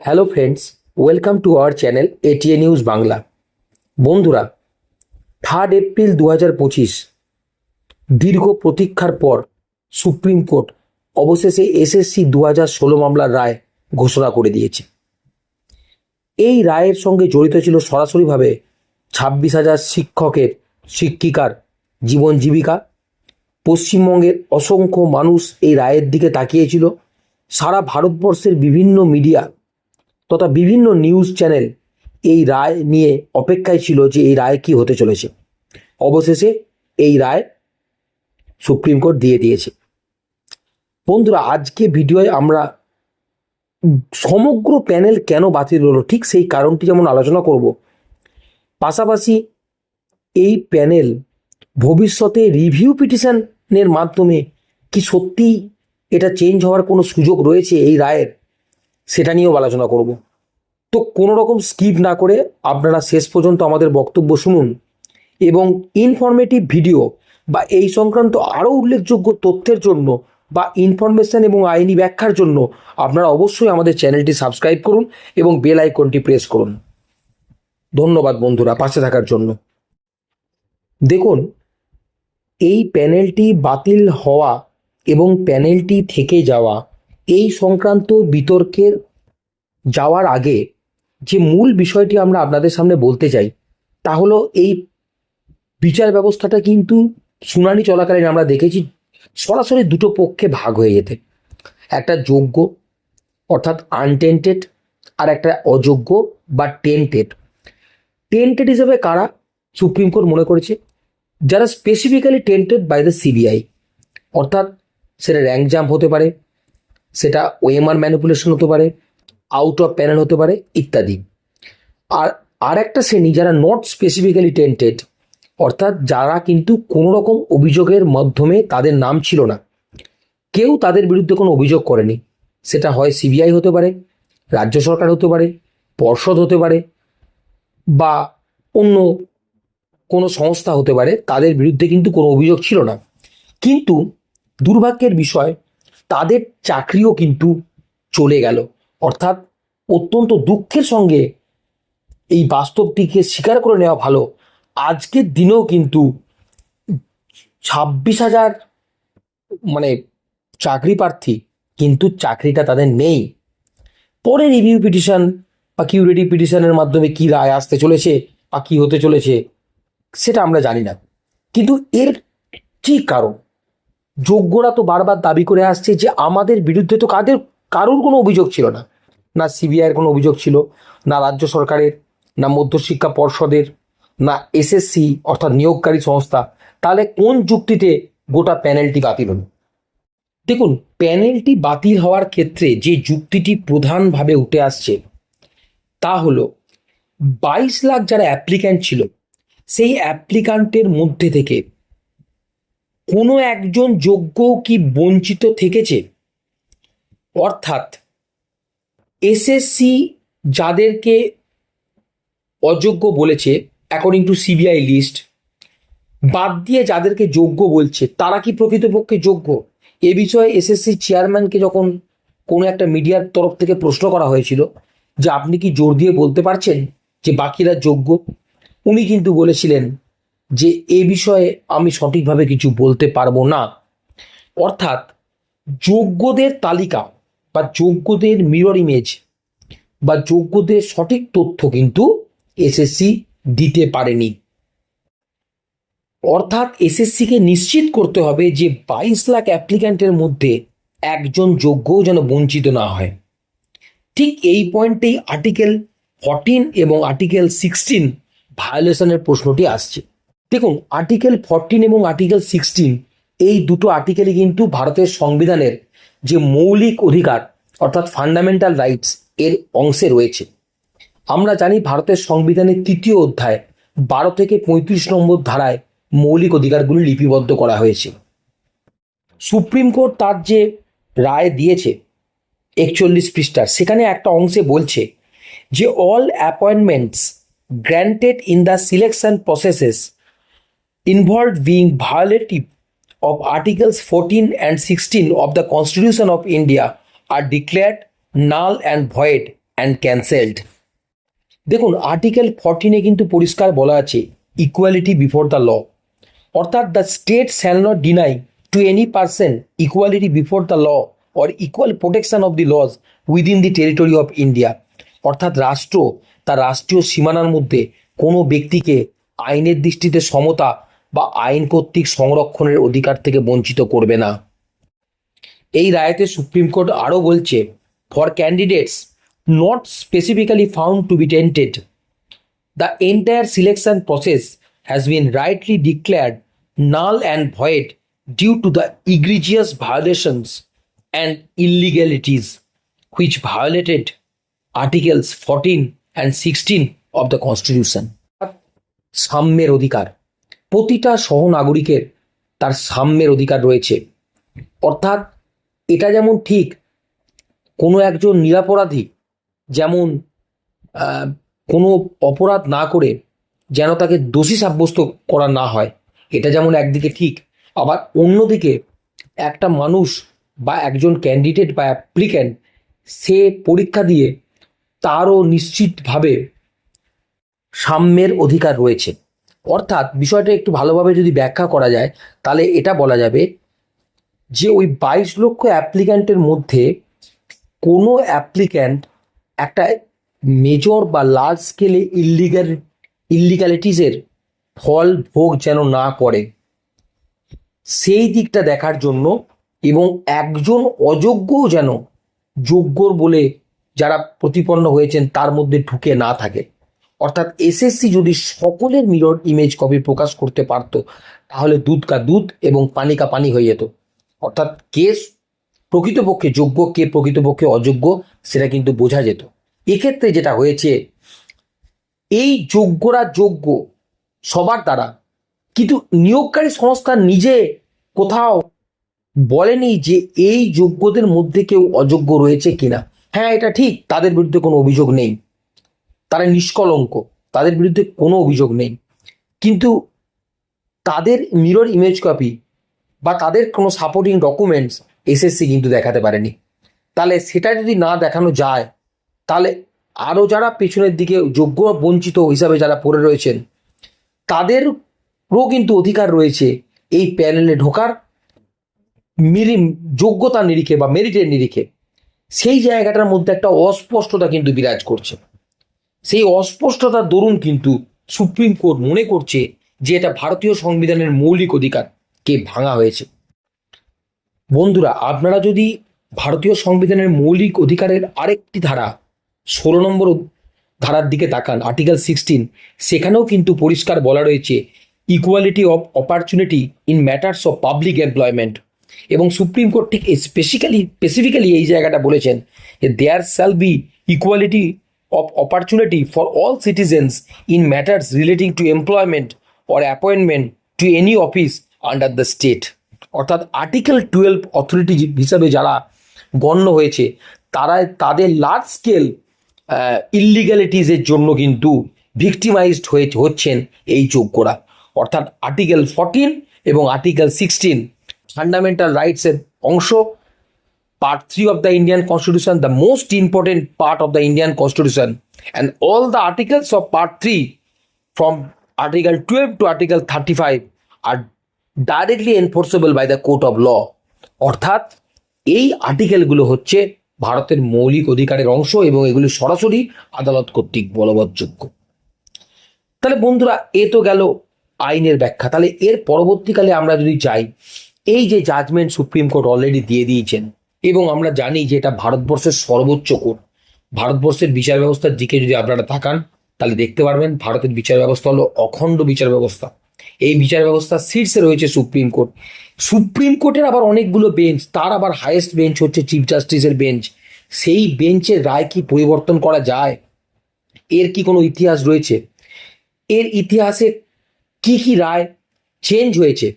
Hello friends welcome to our channel ATA news Bangla বন্ধুরা third April দু হাজার পঁচিশ দীর্ঘ প্রতীক্ষার পর সুপ্রিম কোর্ট অবশেষে এসএসসি দু হাজার ষোলো মামলার রায় ঘোষণা করে দিয়েছে। এই রায়ের সঙ্গে জড়িত ছিল সরাসরিভাবে ছাব্বিশ হাজার শিক্ষকের শিক্ষিকার জীবন জীবিকা। পশ্চিমবঙ্গের অসংখ্য মানুষ এই রায়ের দিকে তাকিয়েছিল। সারা ভারতবর্ষের বিভিন্ন মিডিয়া তথা বিভিন্ন নিউজ চ্যানেল এই রায় নিয়ে অপেক্ষায় ছিল যে এই রায় কি হতে চলেছে। অবশেষে এই রায় সুপ্রিম কোর্ট দিয়ে দিয়েছে। বন্ধুরা, আজকে ভিডিওয় আমরা সমগ্র প্যানেল কেন বাতিল হলো, ঠিক সেই কারণটি যেমন আলোচনা করব। পাশাপাশি এই প্যানেল ভবিষ্যতে রিভিউ পিটিশনের মাধ্যমে কি সত্যিই এটা চেঞ্জ হওয়ার কোনো সুযোগ রয়েছে এই রায়ের? সেটা নিয়েও আলোচনা করব। তো কোনো রকম স্কিপ না করে আপনারা শেষ পর্যন্ত আমাদের বক্তব্য শুনুন এবং ইনফরমেটিভ ভিডিও বা এই সংক্রান্ত আরও উল্লেখযোগ্য তথ্যের জন্য বা ইনফরমেশন এবং আইনি ব্যাখ্যার জন্য আপনারা অবশ্যই আমাদের চ্যানেলটি সাবস্ক্রাইব করুন এবং বেল আইকনটি প্রেস করুন। ধন্যবাদ বন্ধুরা পাশে থাকার জন্য। দেখুন, এই প্যানেলটি বাতিল হওয়া এবং প্যানেলটি থেকে যাওয়া এই সংক্রান্ত বিতর্কের যাওয়ার আগে যে মূল বিষয়টি আমরা আপনাদের সামনে বলতে চাই, তা হলো এই বিচার ব্যবস্থাটা কিন্তু শুনানি চলাকালীন আমরা দেখেছি সরাসরি দুটো পক্ষে ভাগ হয়ে যেতে। একটা যোগ্য, অর্থাৎ আনটেন্টেড আর একটা অযোগ্য বা টেন্টেড টেন্টেড হিসেবে কারা সুপ্রিম কোর্ট মনে করেছে? যারা specifically tainted by the CBI অর্থাৎ সেটা র্যাঙ্ক জাম্প হতে পারে সেটা ওএমআর ম্যানিপুলেশন হতে পারে আউট অফ প্যানেল হতে পারে, ইত্যাদি। আর আর একটা শ্রেণি যারা নট স্পেসিফিক্যালি টেন্টেড অর্থাৎ যারা কিন্তু কোনো রকম অভিযোগের মাধ্যমে তাদের নাম ছিল না, কেউ তাদের বিরুদ্ধে কোনো অভিযোগ করেনি। সেটা হয় সিবিআই হতে পারে, রাজ্য সরকার হতে পারে, পর্ষদ হতে পারে, বা অন্য কোনো সংস্থা হতে পারে, তাদের বিরুদ্ধে কিন্তু কোনো অভিযোগ ছিল না। কিন্তু দুর্ভাগ্যের বিষয় তাদের চাকরিও কিন্তু চলে গেল। অর্থাৎ অত্যন্ত দুঃখের সঙ্গে এই বাস্তবটিকে স্বীকার করে নেওয়া ভালো। আজকের দিনেও কিন্তু ছাব্বিশ হাজার মানে চাকরি প্রার্থী কিন্তু চাকরিটা তাদের নেই। পরে রিভিউ পিটিশন বা কিউরিটি পিটিশনের মাধ্যমে কি রায় আসতে চলেছে বা কী হতে চলেছে, সেটা আমরা জানি না। কিন্তু এর কি কারণ যোগ্যরা তো বারবার দাবি করে আসছে যে আমাদের বিরুদ্ধে তো কাদের, কারোর কোনো অভিযোগ ছিল না। না সিবিআইয়ের কোনো অভিযোগ ছিল, না রাজ্য সরকারের, না মধ্যশিক্ষা পর্ষদের, না এসএসসি অর্থাৎ নিয়োগকারী সংস্থা। তাহলে কোন যুক্তিতে গোটা প্যানেলটি বাতিল হলো? দেখুন, প্যানেলটি বাতিল হওয়ার ক্ষেত্রে যে যুক্তিটি প্রধানভাবে উঠে আসছে, তা হলো বাইশ লাখ যারা অ্যাপ্লিক্যান্ট ছিল, সেই অ্যাপ্লিকান্টের মধ্যে থেকে কোনো একজন যোগ্য কি বঞ্চিত থেকেছে? অর্থাৎ এসএসসি যাদেরকে অযোগ্য বলেছে অ্যাকর্ডিং টু সিবিআই লিস্ট বাদ দিয়ে যাদেরকে যোগ্য বলছে, তারা কি প্রকৃতপক্ষে যোগ্য? এ বিষয়ে এসএসসি চেয়ারম্যানকে যখন কোনো একটা মিডিয়ার তরফ থেকে প্রশ্ন করা হয়েছিল যে আপনি কি জোর দিয়ে বলতে পারছেন যে বাকিরা যোগ্য? উনি কিন্তু বলেছিলেন যে এ বিষয়ে আমি সঠিকভাবে কিছু বলতে পারব না। অর্থাৎ যোগ্যদের তালিকা বা যোগ্যদের মিরর ইমেজ বা যোগ্যদের সঠিক তথ্য কিন্তু এসএসসি দিতে পারেনি। অর্থাৎ এসএসসিকে নিশ্চিত করতে হবে যে বাইশ লাখ অ্যাপ্লিক্যান্টের মধ্যে একজন যোগ্যও যেন বঞ্চিত না হয়। ঠিক এই পয়েন্টেই আর্টিকেল ফর্টিন এবং আর্টিকেল সিক্সটিন ভায়োলেশনের প্রশ্নটি আসছে। দেখুন আর্টিকেল ফরটিন এবং আর্টিকেল সিক্সটিন এই দুটো আর্টিকেলই কিন্তু ভারতের সংবিধানের যে মৌলিক অধিকার, অর্থাৎ ফান্ডামেন্টাল রাইটস এর অংশে রয়েছে। আমরা জানি ভারতের সংবিধানের তৃতীয় অধ্যায়, বারো থেকে পঁয়ত্রিশ নম্বর ধারায় মৌলিক অধিকারগুলি লিপিবদ্ধ করা হয়েছে। সুপ্রিম কোর্ট তার যে রায় দিয়েছে, একচল্লিশ পৃষ্ঠার, সেখানে একটা অংশে বলছে যে all appointments granted in the selection processes involved being violative of Articles 14 and 16 of the Constitution of India are declared null and void and cancelled দেখুন আর্টিকেল ফরটিনে কিন্তু পরিষ্কার বলা আছে ইকুয়ালিটি বিফোর দ্য ল অর্থাৎ the state shall not deny to any person equality before the law or equal protection of the laws within the territory of India অর্থাৎ রাষ্ট্র, তার রাষ্ট্রীয় সীমানার মধ্যে কোনো ব্যক্তিকে আইনের দৃষ্টিতে সমতা বা আইন কর্তৃক সংরক্ষণের অধিকার থেকে বঞ্চিত করবে না। এই রায়তে সুপ্রিম কোর্ট আরও বলছে for candidates not specifically found to be tainted the entire selection process has been rightly declared null and void due to the egregious violations and illegalities which violated articles 14 and 16 of the constitution সাম্যের অধিকার। প্রতিটা সহনাগরিকের তার সাম্যের অধিকার রয়েছে। অর্থাৎ এটা যেমন ঠিক, কোনো একজন নিরাপরাধী যেমন কোনো অপরাধ না করে যেন তাকে দোষী সাব্যস্ত করা না হয়, এটা যেমন একদিকে ঠিক, আবার অন্যদিকে একটা মানুষ বা একজন ক্যান্ডিডেট বা অ্যাপ্লিক্যান্ট সে পরীক্ষা দিয়ে তারও নিশ্চিতভাবে সাম্যের অধিকার রয়েছে। অর্থাৎ বিষয়টা একটু ভালোভাবে যদি ব্যাখ্যা করা যায়, তাহলে এটা বলা যাবে যে ওই বাইশ লক্ষ অ্যাপ্লিক্যান্টের মধ্যে কোনো অ্যাপ্লিক্যান্ট একটা মেজর বা লার্জ স্কেলে ইল্লিগাল ইল্লিগালিটিসের ফল ভোগ যেন না করে। সেই দিকটা দেখার জন্য এবং একজন অযোগ্যও যেন যোগ্যর বলে যারা প্রতিপন্ন হয়েছেন তার মধ্যে ঢুকে না থাকে। অর্থাৎ এসএসসি যদি সকলের মিরর ইমেজ কপি প্রকাশ করতে পারতো, তাহলে দুধ কা দুধ এবং পানি কা পানি হয়ে যেত। অর্থাৎ কে প্রকৃতপক্ষে যোগ্য, কে প্রকৃতপক্ষে অযোগ্য, সেটা কিন্তু বোঝা যেত। এক্ষেত্রে যেটা হয়েছে, এই যোগ্যরা যোগ্য সবার দ্বারা, কিন্তু নিয়োগকারী সংস্থা নিজে কোথাও বলেনি যে এই যোগ্যদের মধ্যে কেউ অযোগ্য রয়েছে কিনা। হ্যাঁ এটা ঠিক, তাদের বিরুদ্ধে কোনো অভিযোগ নেই। তারা নিষ্কলঙ্ক, তাদের বিরুদ্ধে কোনো অভিযোগ নেই। কিন্তু তাদের মিরর ইমেজ কপি বা তাদের কোনো সাপোর্টিং ডকুমেন্টস এসএসসি কিন্তু দেখাতে পারেনি। তাহলে সেটা যদি না দেখানো যায়, তাহলে আরও যারা পেছনের দিকে যোগ্য বঞ্চিত হিসাবে যারা পড়ে রয়েছেন, তাদেরও কিন্তু অধিকার রয়েছে এই প্যানেলে ঢোকার মিরি যোগ্যতার নিরিখে বা মেরিটের নিরিখে। সেই জায়গাটার মধ্যে একটা অস্পষ্টতা কিন্তু বিরাজ করছে। সেই অস্পষ্টতার দরুন কিন্তু সুপ্রিম কোর্ট মনে করছে যে এটা ভারতীয় সংবিধানের মৌলিক অধিকারকে ভাঙা হয়েছে। বন্ধুরা, আপনারা যদি ভারতীয় সংবিধানের মৌলিক অধিকারের আরেকটি ধারা, ষোলো নম্বর ধারার দিকে তাকান, আর্টিকেল সিক্সটিন, সেখানেও কিন্তু পরিষ্কার বলা রয়েছে equality of opportunity in matters of public employment এবং সুপ্রিম কোর্ট ঠিক স্পেসিক্যালি স্পেসিফিক্যালি এই জায়গাটা বলেছেন যে there shall be equality of opportunity for all citizens in matters relating to employment or appointment to any office under the state অর্থাৎ article twelve authority হিসাবে যারা গণ্য হয়েছে তারা তাদের লার্জ স্কেল ইল্লিগ্যালিটিসের জন্য কিন্তু ভিকটিমাইজড হয়ে হচ্ছেন এই যোগ্যরা। অর্থাৎ আর্টিকেল ফোরটিন এবং আর্টিকেল সিক্সটিন ফান্ডামেন্টাল রাইটসের অংশ part 3 of the Indian Constitution, the most important part of the Indian Constitution, and all the articles of part 3 from Article 12 to Article 35 are directly enforceable by the court of law. অর্থাৎ এই আর্টিকেলগুলো হচ্ছে ভারতের মৌলিক অধিকারের অংশ এবং এগুলি সরাসরি আদালত কর্তৃক বলবৎযোগ্য তাহলে বন্ধুরা এ তো গেল আইনের ব্যাখ্যা তাহলে এর পরবর্তীকালে আমরা যদি চাই এই যে জাজমেন্ট সুপ্রিম কোর্ট অলরেডি দিয়ে দিয়েছেন এবং আমরা জানি যে এটা ভারতবর্ষের সর্বোচ্চ কোর্ট। ভারতবর্ষের বিচার ব্যবস্থার দিকে যদি আপনারা তাকান, তাহলে দেখতে পারবেন ভারতের বিচার ব্যবস্থা হলো অখণ্ড বিচার ব্যবস্থা এই বিচার ব্যবস্থা শীর্ষে রয়েছে সুপ্রিম কোর্ট। সুপ্রিম কোর্টের আবার অনেকগুলো বেঞ্চ, তার আবার হাইয়েস্ট বেঞ্চ হচ্ছে চিফ জাস্টিসের বেঞ্চ সেই বেঞ্চের রায় কি পরিবর্তন করা যায়? এর কি কোনো ইতিহাস রয়েছে? এর ইতিহাসে কি কি রায় চেঞ্জ হয়েছে?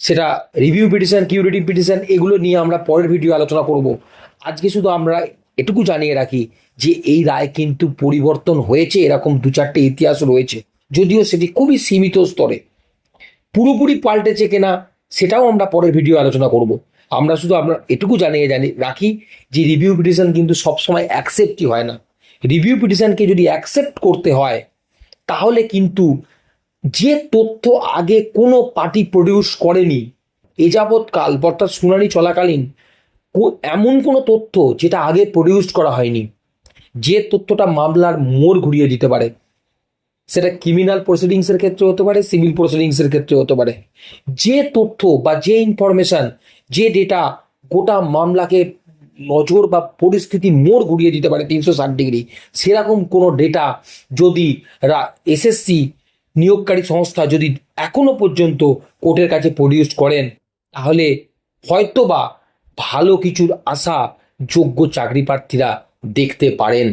সেটা রিভিউ পিটিশন কিউরিটিভ পিটিশন এগুলো নিয়ে আমরা পরের ভিডিও আলোচনা করব। আজকে শুধু আমরা এটুকু জানিয়ে রাখি যে এই রায় কিন্তু পরিবর্তন হয়েছে, এরকম দু চারটে ইতিহাস রয়েছে। যদিও সেটি খুবই সীমিত স্তরে। পুরোপুরি পাল্টেছে কিনা, সেটাও আমরা পরের ভিডিও আলোচনা করব। আমরা শুধু আমরা এটুকু জানিয়ে জানি, রাখি যে রিভিউ পিটিশন কিন্তু সবসময় অ্যাকসেপ্টই হয় না। রিভিউ পিটিশনকে যদি অ্যাকসেপ্ট করতে হয়, তাহলে কিন্তু যে তথ্য আগে কোনো পার্টি প্রডিউস করেনি, এ যাবৎকাল অর্থাৎ শুনানি চলাকালীন এমন কোনো তথ্য যেটা আগে প্রডিউস করা হয়নি, যে তথ্যটা মামলার মোড় ঘুরিয়ে দিতে পারে। সেটা ক্রিমিনাল প্রসিডিংসের ক্ষেত্রে হতে পারে সিভিল প্রসিডিংসের ক্ষেত্রে হতে পারে। যে তথ্য বা যে ইনফরমেশন যে ডেটা গোটা মামলাকে নজর বা পরিস্থিতি মোড় ঘুরিয়ে দিতে পারে তিনশো ষাট ডিগ্রি, সেরকম কোনো ডেটা যদি এসএসসি নিয়োগকারী সংস্থা যদি এখনও পর্যন্ত কোর্টের কাছে প্রডিউস করেন, তাহলে হয়তোবা ভালো কিছুর আশা যোগ্য চাকরি প্রার্থীরা দেখতে পারেন।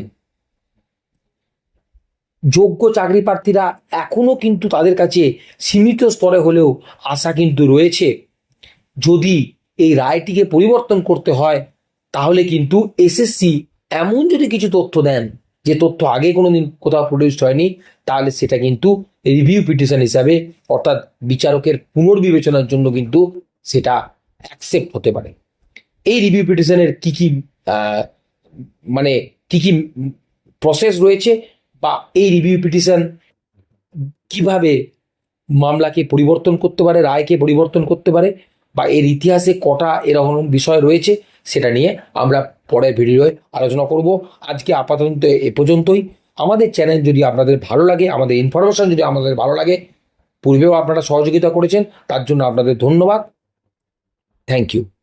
যোগ্য চাকরি প্রার্থীরা এখনও কিন্তু তাদের কাছে সীমিত স্তরে হলেও আশা কিন্তু রয়েছে। যদি এই রায়টিকে পরিবর্তন করতে হয়, তাহলে কিন্তু এসএসসি এমন যদি কিছু তথ্য দেন, যে তথ্য আগে কোনোদিন কোথাও প্রডিউসড হয়নি, তাহলে সেটা কিন্তু রিভিউ পিটিশন হিসাবে, অর্থাৎ বিচারকের পুনর্বিবেচনার জন্য কিন্তু সেটা অ্যাকসেপ্ট হতে পারে। এই রিভিউ পিটিশনের কি কি মানে কি কি প্রসেস রয়েছে বা এই রিভিউ পিটিশন কীভাবে মামলাকে পরিবর্তন করতে পারে, রায়কে পরিবর্তন করতে পারে, বা এর ইতিহাসে কটা এরকম বিষয় রয়েছে সেটা নিয়ে আমরা পরের ভিডিওয়ে আলোচনা করব। আজকে আপাতত এ পর্যন্তই। আমাদের চ্যানেল যদি আপনাদের ভালো লাগে, আমাদের ইনফরমেশন যদি আমাদের ভালো লাগে, পূর্বেও আপনারা সহযোগিতা করেছেন, তার জন্য আপনাদের ধন্যবাদ। Thank you